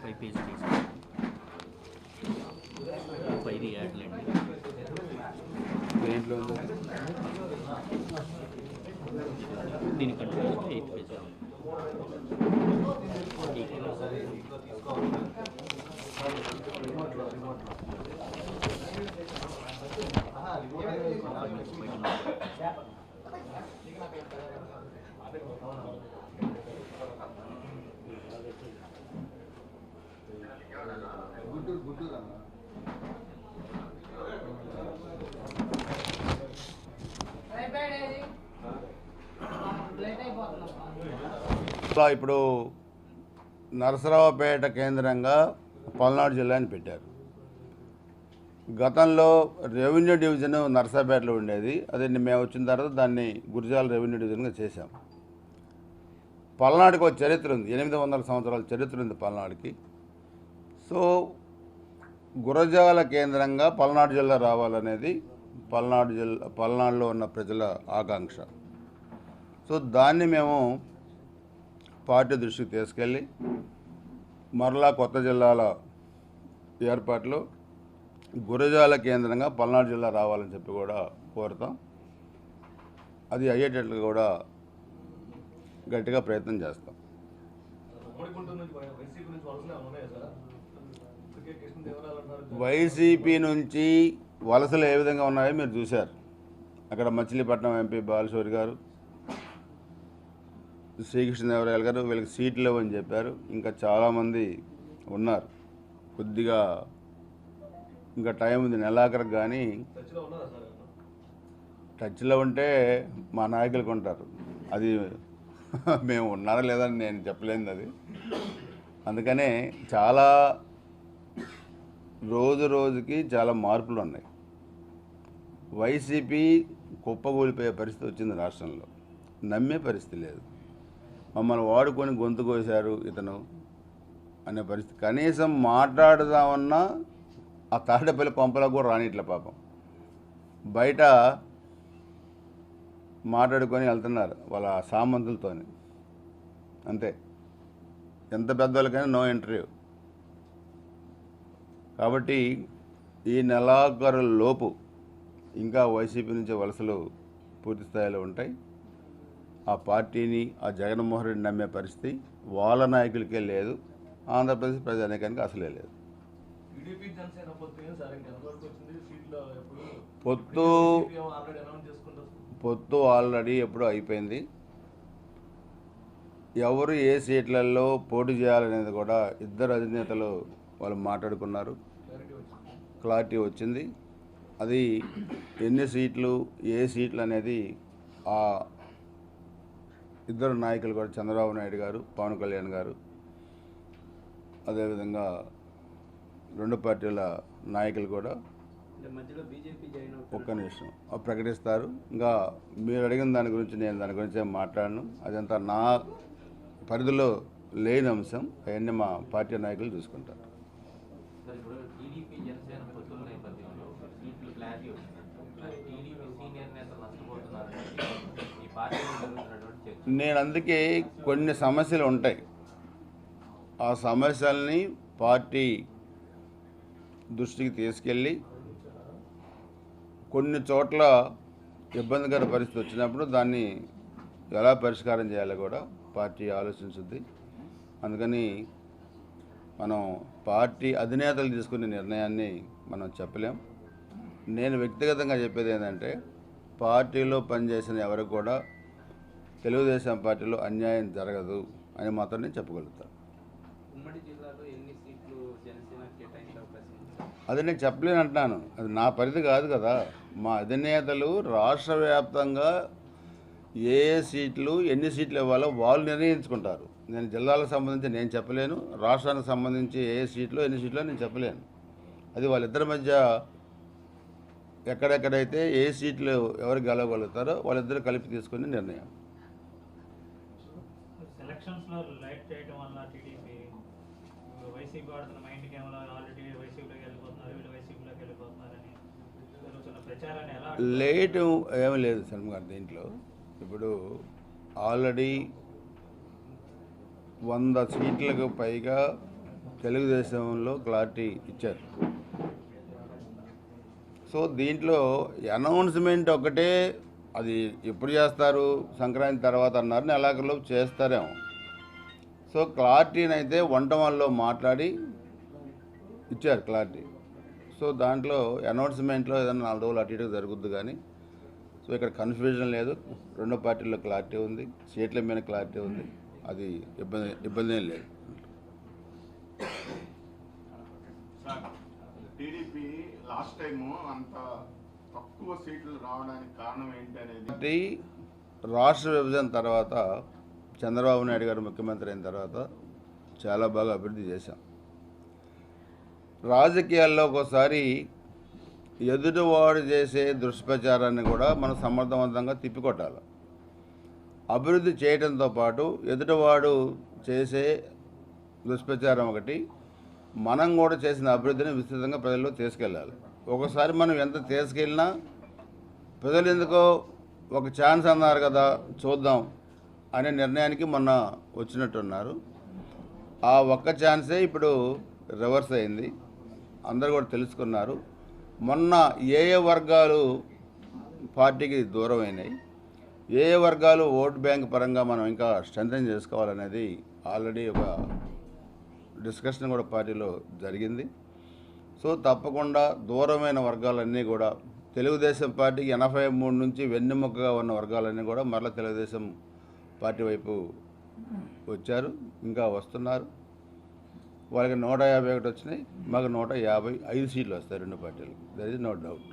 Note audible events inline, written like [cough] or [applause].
Five page తీసి five యాడ్లండి దేంట్లో ఉంది దీనికంటే ఎయిత్ పేజ్ ఇప్పుడు నరసరావుపేట కేంద్రంగా పల్నాడు జిల్లాని పెట్టారు. గతంలో రెవెన్యూ డివిజన్ నర్సాపేటలో ఉండేది. అదే మేము వచ్చిన తర్వాత దాన్ని గురిజాల రెవెన్యూ డివిజన్గా చేశాం. పల్నాడుకి ఒక చరిత్ర ఉంది. ఎనిమిది వందల సంవత్సరాల చరిత్ర ఉంది పల్నాడుకి. సో గురజాల కేంద్రంగా పల్నాడు జిల్లా రావాలనేది పల్నాడు జిల్లా పల్నాడులో ఉన్న ప్రజల ఆకాంక్ష. సో దాన్ని మేము పార్టీ దృష్టికి తీసుకెళ్ళి మరలా కొత్త జిల్లాల ఏర్పాట్లు గురజాల కేంద్రంగా పల్నాడు జిల్లా రావాలని చెప్పి కూడా కోరుతాం. అది అయ్యేటట్లు కూడా గట్టిగా ప్రయత్నం చేస్తాం. వైసీపీ నుంచి వలసలు వైసీపీ నుంచి వలసలు ఏ విధంగా ఉన్నాయో మీరు చూశారు. అక్కడ మచిలీపట్నం ఎంపీ బాలశౌరి గారు శ్రీకృష్ణదేవరాయలు గారు వీళ్ళకి సీట్లు లేవని చెప్పారు. ఇంకా చాలామంది ఉన్నారు. కొద్దిగా ఇంకా టైం ఉంది నెలాఖరికి కానీ. టచ్లో ఉంటే మా నాయకులకు ఉంటారు అది [laughs] మేము ఉన్నారా లేదని నేను చెప్పలేను అది. అందుకనే చాలా రోజు రోజుకి చాలా మార్పులు ఉన్నాయి. వైసీపీ కుప్పగూలిపోయే పరిస్థితి వచ్చింది రాష్ట్రంలో. నమ్మే పరిస్థితి లేదు. మమ్మల్ని వాడుకొని గొంతు కోసారు ఇతను అనే పరిస్థితి. కనీసం మాట్లాడదామన్నా ఆ తాడపల్లి పంపలకు కూడా రానిట్ల పాపం. బయట మాట్లాడుకొని వెళ్తున్నారు వాళ్ళ సామంతులతోని. అంతే. ఎంత పెద్దవాళ్ళకైనా నో ఇంటర్వ్యూ. కాబట్టి ఈ నెలాఖరు లోపు ఇంకా వైసీపీ నుంచి వలసలు పూర్తి స్థాయిలో ఉంటాయి. ఆ పార్టీని ఆ జగన్మోహన్ రెడ్డి నమ్మే పరిస్థితి వాళ్ళ నాయకులకే లేదు. ఆంధ్రప్రదేశ్ ప్రజానీకానికి అసలే లేదు. పొత్తు పొత్తు ఆల్రెడీ ఎప్పుడో అయిపోయింది. ఎవరు ఏ సీట్లలో పోటీ చేయాలనేది కూడా ఇద్దరు అధినేతలు వాళ్ళు మాట్లాడుకున్నారు. క్లారిటీ వచ్చింది? అది ఎన్ని సీట్లు ఏ సీట్లు అనేది ఆ ఇద్దరు నాయకులు కూడా చంద్రబాబు నాయుడు గారు పవన్ కళ్యాణ్ గారు. అదేవిధంగా రెండు పార్టీల నాయకులు కూడా ఒక్క నిమిషం. ప్రకటిస్తారు. ఇంకా మీరు అడిగిన దాని గురించి నేను దాని గురించి మాట్లాడను. అదంతా నా పరిధిలో లేని అంశం. అవన్నీ మా పార్టీ నాయకులు చూసుకుంటారు సార్ ఇప్పుడు టీడీపీ జనసేన పొత్తుల నేపథ్యంలో సీట్లు క్లారిటీ వచ్చింది టీడీపీ సీనియర్ నేతలు నష్టపోతున్నారని ఈ పార్టీలో జరుగుతున్నటువంటి చర్చ నేను అందుకే కొన్ని సమస్యలు ఉంటాయి. ఆ సమస్యల్ని పార్టీ దృష్టికి తీసుకెళ్ళి కొన్ని చోట్ల ఇబ్బందికర పరిస్థితి వచ్చినప్పుడు దాన్ని ఎలా పరిష్కారం చేయాలో కూడా పార్టీ ఆలోచించుద్ది. అందుకని మనం పార్టీ అధినేతలు తీసుకునే నిర్ణయాన్ని మనం చెప్పలేం. నేను వ్యక్తిగతంగా చెప్పేది ఏంటంటే పార్టీలో పనిచేసిన ఎవరికి కూడా తెలుగుదేశం పార్టీలో అన్యాయం జరగదు అని మాత్రం నేను చెప్పగలుగుతాను? అది నేను చెప్పలేను అంటున్నాను. అది నా పరిధి కాదు కదా. మా అధినేతలు రాష్ట్ర వ్యాప్తంగా ఏ ఏ సీట్లు ఎన్ని సీట్లు ఇవ్వాలో వాళ్ళు నిర్ణయించుకుంటారు. నేను జిల్లాలకు సంబంధించి నేను చెప్పలేను. రాష్ట్రానికి సంబంధించి ఏ ఏ సీట్లు ఎన్ని సీట్లు నేను చెప్పలేను. అది వాళ్ళిద్దరి మధ్య ఎక్కడెక్కడైతే ఏ సీట్లు ఎవరు గెలవగలుగుతారో వాళ్ళిద్దరు కలిపి తీసుకునే నిర్ణయం. సెలక్షన్స్లో లైట్ చేయడం వల్ల టీడీపీ వైసీపీ వాడుతున్న మైండ్ గేమ్లో ఆల్రెడీ వైసీపీలోకి వెళ్ళిపోతున్నారు వీళ్ళు వైసీపీలోకి వెళ్ళిపోతున్నారని జరుగుతున్న ప్రచారాన్ని ఎలా లేటు ఏమీ లేదు శర్మ గారు దీంట్లో. ఇప్పుడు ఆల్రెడీ వంద సీట్లకు పైగా తెలుగుదేశంలో క్లారిటీ ఇచ్చారు. సో దీంట్లో అనౌన్స్మెంట్ ఒకటే అది ఎప్పుడు చేస్తారు? సంక్రాంతి తర్వాత అన్నారు. నెలాఖరులోపు చేస్తారేమో. సో క్లారిటీని అయితే వంట వాళ్ళలో మాట్లాడి ఇచ్చారు క్లారిటీ. సో దాంట్లో అనౌన్స్మెంట్లో ఏదైనా నాలుగు రోజులు అటు ఇటు జరుగుద్ది కానీ సో ఇక్కడ కన్ఫ్యూజన్ లేదు. రెండో పార్టీల్లో క్లారిటీ ఉంది. సీట్ల మీద క్లారిటీ ఉంది. అది ఇబ్బంది ఇబ్బంది ఏం లేదు. టీడీపీ లాస్ట్ టైము అంత తక్కువ సీట్లు రావడానికి కారణం ఏంటనేది? రాష్ట్ర విభజన తర్వాత చంద్రబాబు నాయుడు గారు ముఖ్యమంత్రి అయిన తర్వాత చాలా బాగా అభివృద్ధి చేశాం. రాజకీయాల్లో ఒకసారి ఎదుటివాడు చేసే దుష్ప్రచారాన్ని కూడా మనం సమర్థవంతంగా తిప్పికొట్టాలి. అభివృద్ధి చేయడంతో పాటు ఎదుటివాడు చేసే దుష్ప్రచారం ఒకటి మనం కూడా చేసిన అభివృద్ధిని విస్తృతంగా ప్రజల్లో తీసుకెళ్ళాలి. ఒకసారి మనం ఎంత తీసుకెళ్ళినా ప్రజలు ఎందుకో ఒక ఛాన్స్ అన్నారు కదా చూద్దాం అనే నిర్ణయానికి మొన్న వచ్చినట్టున్నారు. ఆ ఒక్క ఛాన్సే ఇప్పుడు రివర్స్ అయింది. అందరూ కూడా తెలుసుకున్నారు. మొన్న ఏ ఏ వర్గాలు పార్టీకి దూరం అయినాయి ఏ ఏ వర్గాలు ఓట్ బ్యాంక్ పరంగా మనం ఇంకా స్ట్రెంథన్ చేసుకోవాలనేది ఆల్రెడీ ఒక డిస్కషన్ కూడా పార్టీలో జరిగింది. సో తప్పకుండా దూరమైన వర్గాలన్నీ కూడా తెలుగుదేశం పార్టీకి ఎనభై మూడు నుంచి వెన్నెముకగా ఉన్న వర్గాలన్నీ కూడా మరలా తెలుగుదేశం పార్టీ వైపు వచ్చారు ఇంకా వస్తున్నారు. వాళ్ళకి నూట యాభై ఒకటి వచ్చినాయి మాకు నూట యాభై ఐదు సీట్లు వస్తాయి రెండు పార్టీలు దర్ ఇస్ నో డౌట్